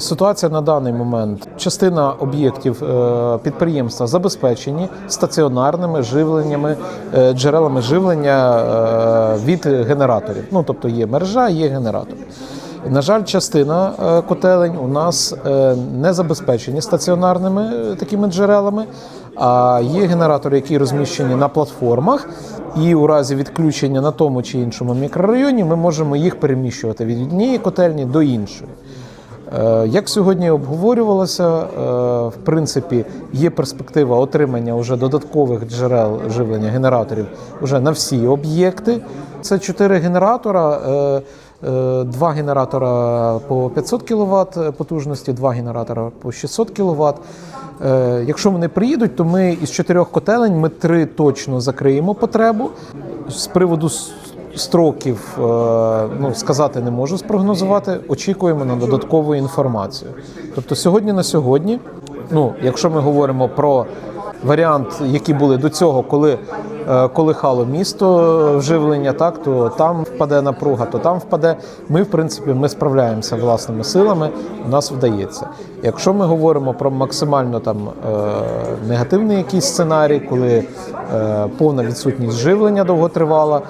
Ситуація на даний момент. Частина об'єктів е, підприємства забезпечені стаціонарними живленнями, е, джерелами живлення е, від генераторів. Ну тобто є мережа, є генератор. На жаль, частина котелень у нас не забезпечені стаціонарними такими джерелами, а є генератори, які розміщені на платформах, і у разі відключення на тому чи іншому мікрорайоні ми можемо їх переміщувати від однієї котельні до іншої. Е, Як сьогодні обговорювалося, е, в принципі, є перспектива отримання вже додаткових джерел живлення генераторів вже на всі об'єкти. Це чотири генератора. е, Два генератора по 500 кВт потужності, два генератора по 600 кВт. Якщо вони приїдуть, то ми із чотирьох котелень ми три точно закриємо потребу. З приводу строків е, ну, сказати не можу спрогнозувати. Очікуємо на додаткову інформацію. Тобто, сьогодні на сьогодні, ну, якщо ми говоримо про варіант, які були до цього, коли е, колихало місто вживлення, так то там впаде напруга, то там впаде. Ми, в принципі, ми справляємося власними силами. У нас вдається. Якщо ми говоримо про максимально там е, негативний якийсь сценарій, коли е, повна відсутність живлення довготривала,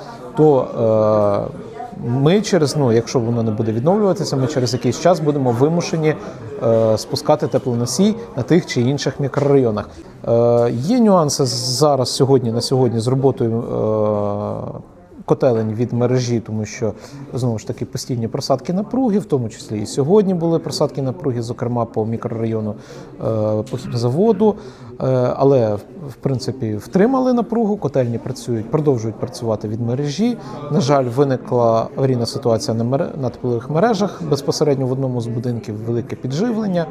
то е, ми через, ну, якщо воно не буде відновлюватися, ми через якийсь час будемо вимушені е, спускати теплоносій на тих чи інших мікрорайонах. Е, є нюанси зараз сьогодні на сьогодні з роботою. Е, Котелень від мережі, тому що знову ж таки постійні просадки напруги, в тому числі і сьогодні були просадки напруги, зокрема по мікрорайону е, по хімзаводу. Е, але в принципі втримали напругу, котельні працюють, продовжують працювати від мережі. На жаль, виникла аварійна ситуація на теплових мережах безпосередньо в одному з будинків велике підживлення.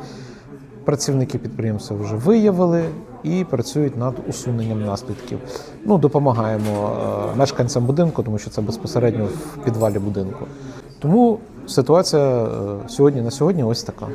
Працівники підприємства вже виявили і працюють над усуненням наслідків. Ну, допомагаємо е, мешканцям будинку, тому що це безпосередньо в підвалі будинку. Тому ситуація е, сьогодні на сьогодні ось така.